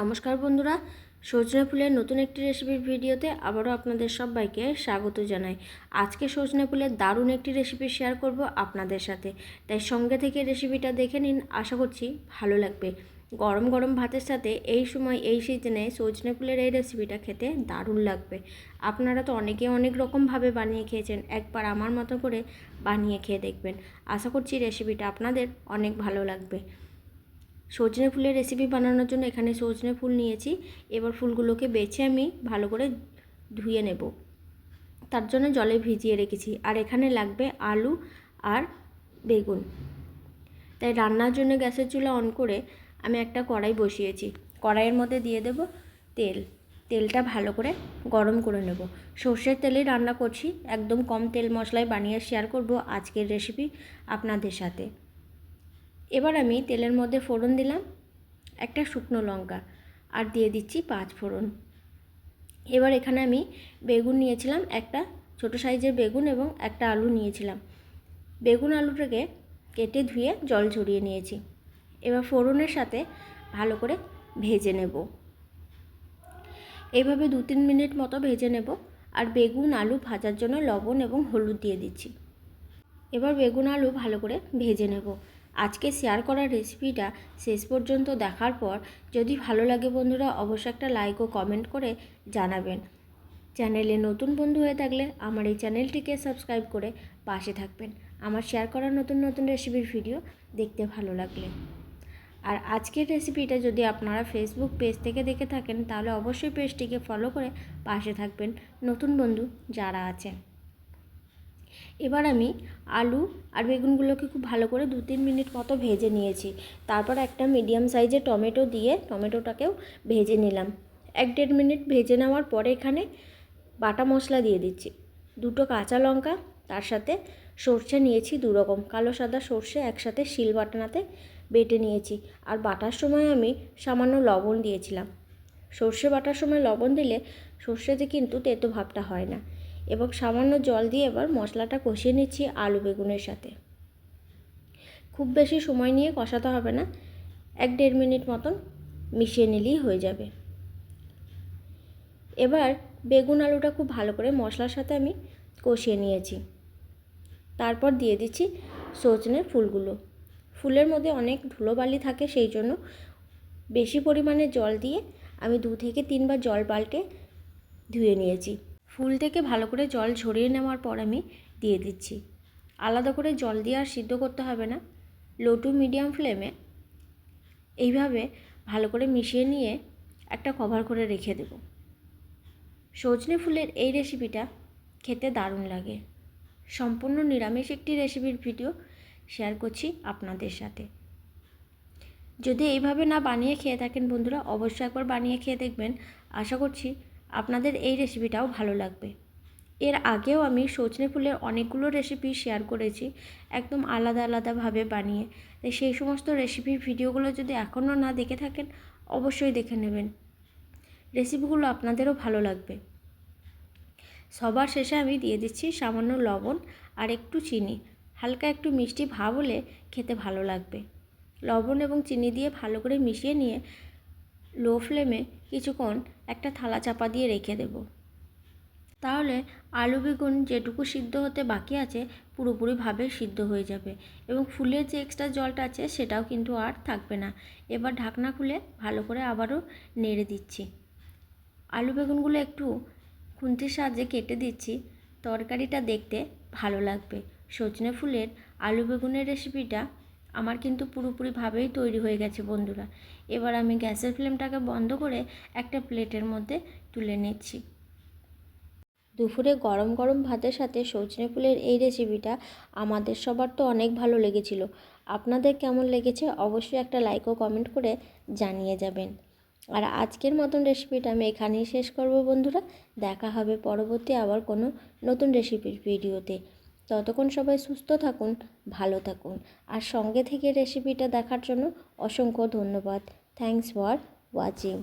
নমস্কার বন্ধুরা, সজনে ফুলের নতুন একটি রেসিপির ভিডিওতে আবারও আপনাদের সবাইকে স্বাগত জানাই। আজকে সজনে ফুলের দারুণ একটি রেসিপি শেয়ার করব আপনাদের সাথে। তাই সঙ্গে থেকে রেসিপিটা দেখে নিন, আশা করছি ভালো লাগবে। গরম গরম ভাতের সাথে এই সময়, এই সিজনে সজনে ফুলের এই রেসিপিটা খেতে দারুণ লাগবে। আপনারা তো অনেকে অনেক রকমভাবে বানিয়ে খেয়েছেন, একবার আমার মতো করে বানিয়ে খেয়ে দেখবেন। আশা করছি রেসিপিটা আপনাদের অনেক ভালো লাগবে। সজনে ফুলের রেসিপি বানানোর জন্য এখানে সজনে ফুল নিয়েছি। এবার ফুলগুলোকে বেছে আমি ভালো করে ধুয়ে নেব। তার জন্য জলে ভিজিয়ে রেখেছি। আর এখানে লাগবে আলু আর বেগুন। তাই রান্নার জন্য গ্যাসের চুলা অন করে আমি একটা কড়াই বসিয়েছি। কড়াইয়ের মধ্যে দিয়ে দেব তেল। তেলটা ভালো করে গরম করে নেব। সর্ষের তেলেই রান্না করছি। একদম কম তেল মশলায় বানিয়ে শেয়ার করব আজকের রেসিপি আপনাদের সাথে। এবার আমি তেলের মধ্যে ফোড়ন দিলাম, একটা শুকনো লঙ্কা, আর দিয়ে দিচ্ছি পাঁচ ফোড়ন। এবার এখানে আমি বেগুন নিয়েছিলাম, একটা ছোট সাইজের বেগুন এবং একটা আলু নিয়েছিলাম। বেগুন আলুটাকে কেটে ধুয়ে জল ঝরিয়ে নিয়েছি। এবার ফোড়নের সাথে ভালো করে ভেজে নেব। এইভাবে দু তিন মিনিট মতো ভেজে নেব, আর বেগুন আলু ভাজার জন্য লবণ এবং হলুদ দিয়ে দিচ্ছি। এবার বেগুন আলু ভালো করে ভেজে নেব। আজকে শেয়ার করা রেসিপিটা শেষ পর্যন্ত দেখার পর যদি ভালো লাগে বন্ধুরা, অবশ্যই একটা লাইক ও কমেন্ট করে জানাবেন। চ্যানেলে নতুন বন্ধু হয়ে থাকলে আমার এই চ্যানেলটিকে সাবস্ক্রাইব করে পাশে থাকবেন। আমার শেয়ার করা নতুন নতুন রেসিপির ভিডিও দেখতে ভালো লাগলে। আর আজকের রেসিপিটা যদি আপনারা ফেসবুক পেজ থেকে দেখে থাকেন, তাহলে অবশ্যই পেজটিকে ফলো করে পাশে থাকবেন নতুন বন্ধু যারা আছেন। এবার আমি আলু আর বেগুনগুলোকে খুব ভালো করে দু তিন মিনিট মতো ভেজে নিয়েছি। তারপর একটা মিডিয়াম সাইজের টমেটো দিয়ে টমেটোটাকেও ভেজে নিলাম। এক দেড় মিনিট ভেজে নেওয়ার পরে এখানে বাটা মশলা দিয়ে দিচ্ছি। দুটো কাঁচা লঙ্কা, তার সাথে সর্ষে নিয়েছি দু রকম। কালো সাদা সর্ষে একসাথে শিল বাটনাতে বেটে নিয়েছি। আর বাটার সময় আমি সামান্য লবণ দিয়েছিলাম। সর্ষে বাটার সময় লবণ দিলে সর্ষেতে কিন্তু তেতো ভাবটা হয় না। এবং সামান্য জল দিয়ে এবার মশলাটা কষিয়ে নিচ্ছি আলু বেগুনের সাথে। খুব বেশি সময় নিয়ে কষাতে হবে না, এক দেড় মিনিট মতন মিশিয়ে নিলেই হয়ে যাবে। এবার বেগুন আলুটা খুব ভালো করে মশলার সাথে আমি কষিয়ে নিয়েছি। তারপর দিয়ে দিচ্ছি সজনের ফুলগুলো। ফুলের মধ্যে অনেক ধুলোবালি থাকে সেই জন্য বেশি পরিমাণে জল দিয়ে আমি দু থেকে তিনবার জল পাল্টে ধুয়ে নিয়েছি। ফুল থেকে ভালো করে জল ঝরিয়ে নেওয়ার পর আমি দিয়ে দিচ্ছি। আলাদা করে জল দিয়ে আর সিদ্ধ করতে হবে না। লো টু মিডিয়াম ফ্লেমে এইভাবে ভালো করে মিশিয়ে নিয়ে একটা কভার করে রেখে দেব। সজনে ফুলের এই রেসিপিটা খেতে দারুণ লাগে। সম্পূর্ণ নিরামিষ একটি রেসিপির ভিডিও শেয়ার করছি আপনাদের সাথে। যদি এইভাবে না বানিয়ে খেয়ে থাকেন বন্ধুরা, অবশ্যই একবার বানিয়ে খেয়ে দেখবেন। আশা করছি আপনাদের এই রেসিপিটাও ভালো লাগবে। এর আগেও আমি সজনে ফুলের অনেকগুলো রেসিপি শেয়ার করেছি, একদম আলাদা আলাদাভাবে বানিয়ে। তাই সেই সমস্ত রেসিপির ভিডিওগুলো যদি এখনও না দেখে থাকেন, অবশ্যই দেখে নেবেন। রেসিপিগুলো আপনাদেরও ভালো লাগবে। সবার শেষে আমি দিয়ে দিচ্ছি সামান্য লবণ আর একটু চিনি। হালকা একটু মিষ্টি ভাব হলে খেতে ভালো লাগবে। লবণ এবং চিনি দিয়ে ভালো করে মিশিয়ে নিয়ে লো ফ্লেমে কিছুক্ষণ একটা থালা চাপা দিয়ে রেখে দেব। তাহলে আলু বেগুন যেটুকু সিদ্ধ হতে বাকি আছে পুরোপুরিভাবে সিদ্ধ হয়ে যাবে এবং ফুলের যে এক্সট্রা জলটা আছে সেটাও কিন্তু আর থাকবে না। এবার ঢাকনা খুলে ভালো করে আবারও নেড়ে দিচ্ছি। আলু বেগুনগুলো একটু খুন্তির সাহায্যে কেটে দিচ্ছি। তরকারিটা দেখতে ভালো লাগবে। সজনে ফুলের আলু বেগুনের রেসিপিটা আমার কিন্তু পুরোপুরিভাবেই তৈরি হয়ে গেছে বন্ধুরা। এবার আমি গ্যাসের ফ্লেমটাকে বন্ধ করে একটা প্লেটের মধ্যে তুলে নিচ্ছি। দুপুরে গরম গরম ভাতের সাথে সজনে ফুলের এই রেসিপিটা আমাদের সবার তো অনেক ভালো লেগেছিল। আপনাদের কেমন লেগেছে অবশ্যই একটা লাইক ও কমেন্ট করে জানিয়ে যাবেন। আর আজকের মতন রেসিপিটা আমি এখানেই শেষ করব বন্ধুরা। দেখা হবে পরবর্তী আবার কোনো নতুন রেসিপির ভিডিওতে ততক্ষণ সবাই সুস্থ থাকুন, ভালো থাকুন। আর সঙ্গে থেকে রেসিপিটা দেখার জন্য অসংখ্য ধন্যবাদ। Thanks for watching